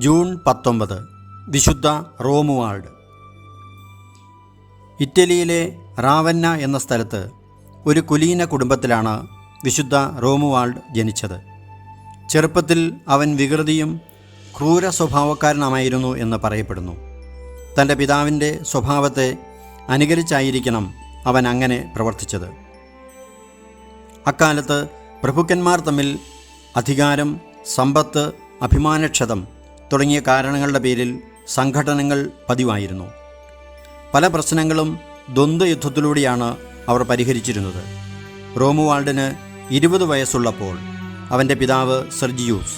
June പത്തൊമ്പത് വിശുദ്ധ റോമുവാൾഡ് ഇറ്റലിയിലെ റാവന്ന എന്ന സ്ഥലത്ത് ഒരു കുലീന കുടുംബത്തിലാണ് വിശുദ്ധ റോമുവാൾഡ് ജനിച്ചത്. ചെറുപ്പത്തിൽ അവൻ വികൃതിയും ക്രൂര സ്വഭാവക്കാരനുമായിരുന്നു എന്ന് പറയപ്പെടുന്നു. തന്റെ പിതാവിന്റെ സ്വഭാവത്തെ അനുകരിച്ചായിരിക്കണം അവൻ അങ്ങനെ പ്രവർത്തിച്ചത്. അക്കാലത്ത് പ്രഭുക്കന്മാർ തമ്മിൽ അധികാരം സമ്പത്ത് അഭിമാനക്ഷതം തുടങ്ങിയ കാരണങ്ങളുടെ പേരിൽ സംഘടനകൾ പതിവായിരുന്നു. പല പ്രശ്നങ്ങളും ദ്വന്ദ്വയുദ്ധത്തിലൂടെയാണ് അവർ പരിഹരിച്ചിരുന്നത്. റോമുവാൾഡിന് ഇരുപത് വയസ്സുള്ളപ്പോൾ അവന്റെ പിതാവ് സെർജിയൂസ്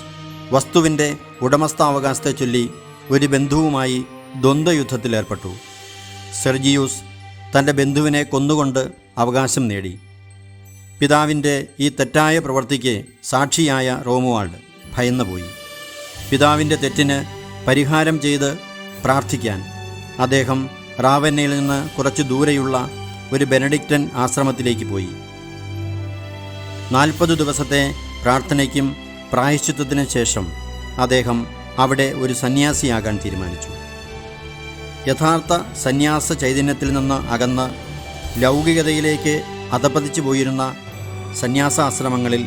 വസ്തുവിന്റെ ഉടമസ്ഥാവകാശത്തെ ചൊല്ലി ഒരു ബന്ധുവുമായി ദ്വന്ദ്വയുദ്ധത്തിലേർപ്പെട്ടു. സെർജിയൂസ് തന്റെ ബന്ധുവിനെ കൊന്നുകൊണ്ട് അവകാശം നേടി. പിതാവിന്റെ ഈ തെറ്റായ പ്രവൃത്തിക്ക് സാക്ഷിയായ റോമുവാൾഡ് ഭയന്നുപോയി. പിതാവിന്റെ തെറ്റിന് പരിഹാരം ചെയ്ത് പ്രാർത്ഥിക്കാൻ. അദ്ദേഹം റാവന്നയിൽ നിന്ന് കുറച്ച് ദൂരെയുള്ള ഒരു ബെനഡിക്റ്റൻ ആശ്രമത്തിലേക്ക് പോയി. നാൽപ്പത് ദിവസത്തെ പ്രാർത്ഥനയ്ക്കും പ്രായശ്ചിത്തത്തിനും ശേഷം അദ്ദേഹം അവിടെ ഒരു സന്യാസിയാകാൻ തീരുമാനിച്ചു. യഥാർത്ഥ സന്യാസ ചൈതന്യത്തിൽ നിന്ന് അകന്ന് ലൗകികതയിലേക്ക് അധപതിച്ചു പോയിരുന്ന സന്യാസാശ്രമങ്ങളിൽ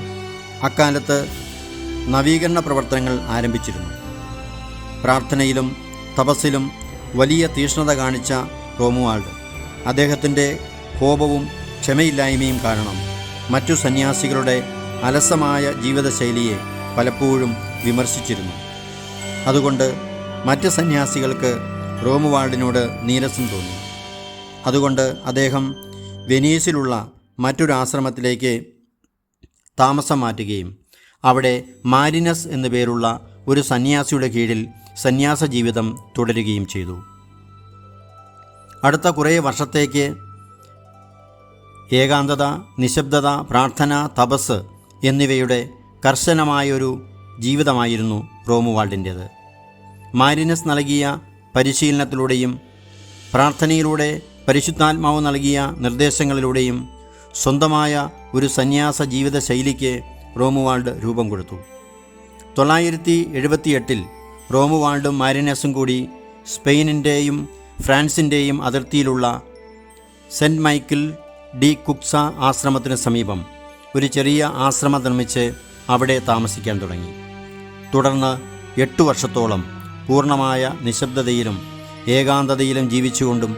അക്കാലത്ത് നവീകരണ പ്രവർത്തനങ്ങൾ ആരംഭിച്ചിരുന്നു. പ്രാർത്ഥനയിലും തപസ്സിലും വലിയ തീഷ്ണത കാണിച്ച റോമുവാൾഡ് അദ്ദേഹത്തിന്റെ കോപവും ക്ഷമയില്ലായ്മയും കാരണം മറ്റു സന്യാസികളുടെ അലസമായ ജീവിതശൈലിയെ പലപ്പോഴും വിമർശിച്ചിരുന്നു. അതുകൊണ്ട് മറ്റ് സന്യാസികൾക്ക് റോമുവാൾഡിനോട് നീരസം തോന്നി. അതുകൊണ്ട് അദ്ദേഹം വെനീസിലുള്ള മറ്റൊരു ആശ്രമത്തിലേക്ക് താമസം മാറ്റുകയും അവിടെ മാരിനസ് എന്നു പേരുള്ള ഒരു സന്യാസിയുടെ കീഴിൽ സന്യാസ ജീവിതം തുടരുകയും ചെയ്തു. അടുത്ത കുറേ വർഷത്തേക്ക് ഏകാന്തത നിശബ്ദത പ്രാർത്ഥന തപസ് എന്നിവയുടെ കർശനമായൊരു ജീവിതമായിരുന്നു റോമുവാൾഡിന്റേത്. മാരിനസ് നൽകിയ പരിശീലനത്തിലൂടെയും പ്രാർത്ഥനയിലൂടെ പരിശുദ്ധാത്മാവ് നൽകിയ നിർദ്ദേശങ്ങളിലൂടെയും സ്വന്തമായ ഒരു സന്യാസ ജീവിത ശൈലിക്ക് റോമുവാൾഡ് രൂപം കൊടുത്തു. തൊള്ളായിരത്തി എഴുപത്തിയെട്ടിൽ റോമുവാൾഡും മാരിനസും കൂടി സ്പെയിനിന്റെയും ഫ്രാൻസിന്റെയും അതിർത്തിയിലുള്ള സെന്റ് മൈക്കിൾ ഡി കുക്സ ആശ്രമത്തിന് സമീപം ഒരു ചെറിയ ആശ്രമം നിർമ്മിച്ച് അവിടെ താമസിക്കാൻ തുടങ്ങി. തുടർന്ന് എട്ടു വർഷത്തോളം പൂർണമായ നിശബ്ദതയിലും ഏകാന്തതയിലും ജീവിച്ചുകൊണ്ടും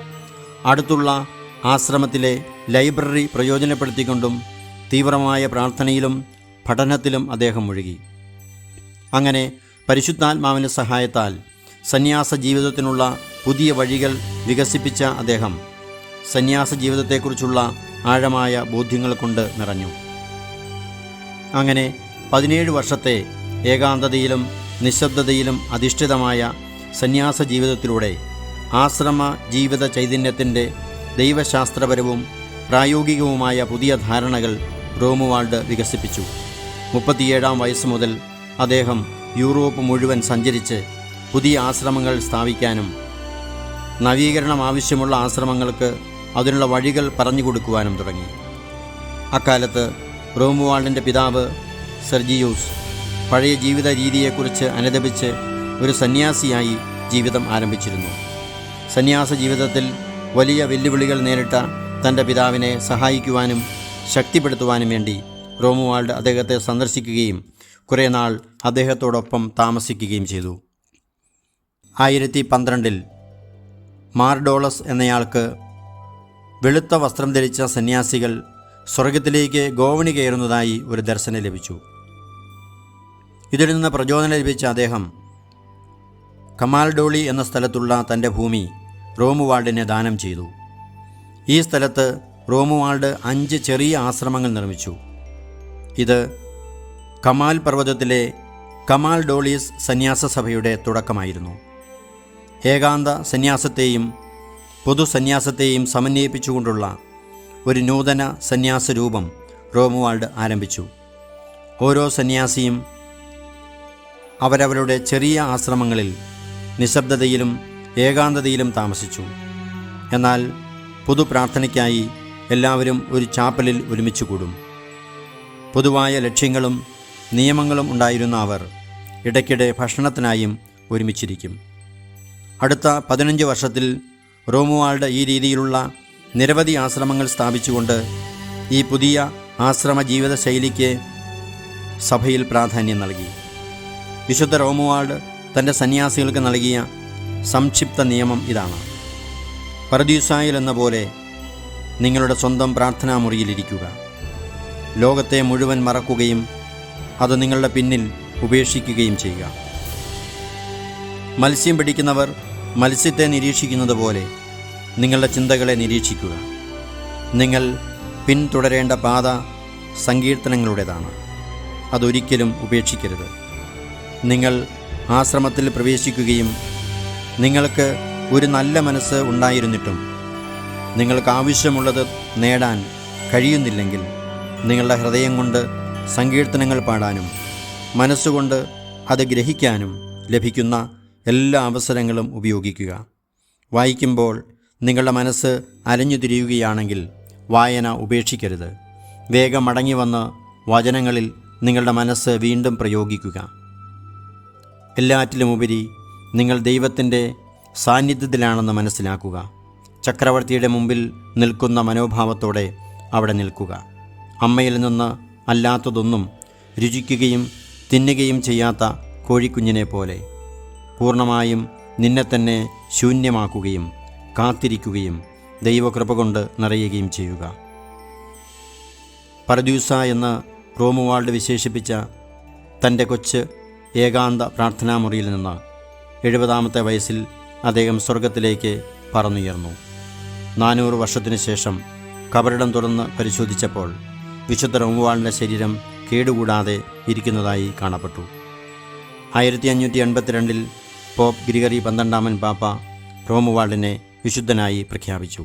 അടുത്തുള്ള ആശ്രമത്തിലെ ലൈബ്രറി പ്രയോജനപ്പെടുത്തിക്കൊണ്ടും തീവ്രമായ പ്രാർത്ഥനയിലും പഠനത്തിലും അദ്ദേഹം മുഴുകി. അങ്ങനെ പരിശുദ്ധാത്മാവിന്റെ സഹായത്താൽ സന്യാസ ജീവിതത്തിനുള്ള പുതിയ വഴികൾ വികസിപ്പിച്ച അദ്ദേഹം സന്യാസ ജീവിതത്തെക്കുറിച്ചുള്ള ആഴമായ ബോധ്യങ്ങൾ കൊണ്ട് നിറഞ്ഞു. അങ്ങനെ പതിനേഴ് വർഷത്തെ ഏകാന്തതയിലും നിശബ്ദതയിലും അധിഷ്ഠിതമായ സന്യാസ ജീവിതത്തിലൂടെ ആശ്രമ ജീവിത ചൈതന്യത്തിന്റെ ദൈവശാസ്ത്രപരവും പ്രായോഗികവുമായ പുതിയ ധാരണകൾ റോമുവാൾഡ് വികസിപ്പിച്ചു. മുപ്പത്തിയേഴാം വയസ്സ് മുതൽ അദ്ദേഹം യൂറോപ്പ് മുഴുവൻ സഞ്ചരിച്ച് പുതിയ ആശ്രമങ്ങൾ സ്ഥാപിക്കാനും നവീകരണം ആവശ്യമുള്ള ആശ്രമങ്ങൾക്ക് അതിനുള്ള വഴികൾ പറഞ്ഞു കൊടുക്കുവാനും തുടങ്ങി. അക്കാലത്ത് റോമുവാൾഡിന്റെ പിതാവ് സെർജിയൂസ് പഴയ ജീവിത രീതിയെക്കുറിച്ച് അനുദപിച്ച് ഒരു സന്യാസിയായി ജീവിതം ആരംഭിച്ചിരുന്നു. സന്യാസ ജീവിതത്തിൽ വലിയ വെല്ലുവിളികൾ നേരിട്ട തന്റെ പിതാവിനെ സഹായിക്കുവാനും ശക്തിപ്പെടുത്തുവാനും വേണ്ടി റോമുവാൾഡ് അദ്ദേഹത്തെ സന്ദർശിക്കുകയും കുറേ നാൾ അദ്ദേഹത്തോടൊപ്പം താമസിക്കുകയും ചെയ്തു. ആയിരത്തി പന്ത്രണ്ടിൽ മാർഡോളസ് എന്നയാൾക്ക് വെളുത്ത വസ്ത്രം ധരിച്ച സന്യാസികൾ സ്വർഗത്തിലേക്ക് ഗോവണി കയറുന്നതായി ഒരു ദർശനം ലഭിച്ചു. ഇതിൽ നിന്ന് പ്രചോദനം ലഭിച്ച അദ്ദേഹം കമാൽഡോളി എന്ന സ്ഥലത്തുള്ള തന്റെ ഭൂമി റോമുവാൾഡിനെ ദാനം ചെയ്തു. ഈ സ്ഥലത്ത് റോമുവാൾഡ് അഞ്ച് ചെറിയ ആശ്രമങ്ങൾ നിർമ്മിച്ചു. ഇത് കമാൽ പർവതത്തിലെ കമാൽ ഡോളീസ് സന്യാസ സഭയുടെ തുടക്കമായിരുന്നു. ഏകാന്ത സന്യാസത്തെയും പൊതുസന്യാസത്തെയും സമന്വയിപ്പിച്ചുകൊണ്ടുള്ള ഒരു നൂതന സന്യാസ രൂപം റോമുവാൾഡ് ആരംഭിച്ചു. ഓരോ സന്യാസിയും അവരവരുടെ ചെറിയ ആശ്രമങ്ങളിൽ നിശബ്ദതയിലും ഏകാന്തതയിലും താമസിച്ചു. എന്നാൽ പൊതു പ്രാർത്ഥനയ്ക്കായി എല്ലാവരും ഒരു ചാപ്പലിൽ ഒരുമിച്ച് കൂടും പൊതുവായ ലക്ഷ്യങ്ങളും നിയമങ്ങളും ഉണ്ടായിരുന്ന അവർ ഇടയ്ക്കിടെ ഭക്ഷണത്തിനായും ഒരുമിച്ചിരിക്കും. അടുത്ത പതിനഞ്ച് വർഷത്തിൽ റോമുവാൾഡ് ഈ രീതിയിലുള്ള നിരവധി ആശ്രമങ്ങൾ സ്ഥാപിച്ചുകൊണ്ട് ഈ പുതിയ ആശ്രമ ജീവിത ശൈലിക്ക് സഭയിൽ പ്രാധാന്യം നൽകി. വിശുദ്ധ റോമുവാൾഡ് തന്റെ സന്യാസികൾക്ക് നൽകിയ സംക്ഷിപ്ത നിയമം ഇതാണ്. പരദീസായിൽ എന്ന പോലെ നിങ്ങളുടെ സ്വന്തം പ്രാർത്ഥനാ മുറിയിലിരിക്കുക ലോകത്തെ മുഴുവൻ മറക്കുകയും അത് നിങ്ങളുടെ പിന്നിൽ ഉപേക്ഷിക്കുകയും ചെയ്യുക. മത്സ്യം പിടിക്കുന്നവർ മത്സ്യത്തെ നിരീക്ഷിക്കുന്നത് പോലെ നിങ്ങളുടെ ചിന്തകളെ നിരീക്ഷിക്കുക. നിങ്ങൾ പിന്തുടരേണ്ട പാത സങ്കീർത്തനങ്ങളുടേതാണ്. അതൊരിക്കലും ഉപേക്ഷിക്കരുത്. നിങ്ങൾ ആശ്രമത്തിൽ പ്രവേശിക്കുകയും നിങ്ങൾക്ക് ഒരു നല്ല മനസ്സ് ഉണ്ടായിരുന്നിട്ടും നിങ്ങൾക്ക് ആവശ്യമുള്ളത് നേടാൻ കഴിയുന്നില്ലെങ്കിൽ നിങ്ങളുടെ ഹൃദയം കൊണ്ട് സങ്കീർത്തനങ്ങൾ പാടാനും മനസ്സുകൊണ്ട് അത് ഗ്രഹിക്കാനും ലഭിക്കുന്ന എല്ലാ അവസരങ്ങളും ഉപയോഗിക്കുക. വായിക്കുമ്പോൾ നിങ്ങളുടെ മനസ്സ് അലഞ്ഞു തിരിയുകയാണെങ്കിൽ വായന ഉപേക്ഷിക്കരുത്. വേഗം മടങ്ങി വന്ന് വചനങ്ങളിൽ നിങ്ങളുടെ മനസ്സ് വീണ്ടും പ്രയോഗിക്കുക. എല്ലാറ്റിലുമുപരി നിങ്ങൾ ദൈവത്തിന്റെ സാന്നിധ്യത്തിലാണെന്ന് മനസ്സിലാക്കുക. ചക്രവർത്തിയുടെ മുമ്പിൽ നിൽക്കുന്ന മനോഭാവത്തോടെ അവിടെ നിൽക്കുക. അമ്മയിൽ നിന്ന് അല്ലാത്തതൊന്നും രുചിക്കുകയും തിന്നുകയും ചെയ്യാത്ത കോഴിക്കുഞ്ഞിനെ പോലെ. പൂർണമായും നിന്നെ തന്നെ ശൂന്യമാക്കുകയും കാത്തിരിക്കുകയും ദൈവകൃപ കൊണ്ട് നിറയുകയും ചെയ്യുക. പരദൂസ എന്ന് റോമുവാൾഡ് വിശേഷിപ്പിച്ച തന്റെ കൊച്ച് ഏകാന്ത പ്രാർത്ഥനാമുറിയിൽ നിന്ന് എഴുപതാമത്തെ വയസ്സിൽ അദ്ദേഹം സ്വർഗത്തിലേക്ക് പറന്നുയർന്നു. നാനൂറ് വർഷത്തിനു ശേഷം കബറിടം തുറന്ന് പരിശോധിച്ചപ്പോൾ വിശുദ്ധ റോമുവാളിന്റെ ശരീരം കേടുകൂടാതെ ഇരിക്കുന്നതായി കാണപ്പെട്ടു. ആയിരത്തി അഞ്ഞൂറ്റി എൺപത്തിരണ്ടിൽ പോപ്പ് ഗ്രിഗറി പന്ത്രണ്ടാമൻ പാപ്പ റോമുവാളിനെ വിശുദ്ധനായി പ്രഖ്യാപിച്ചു.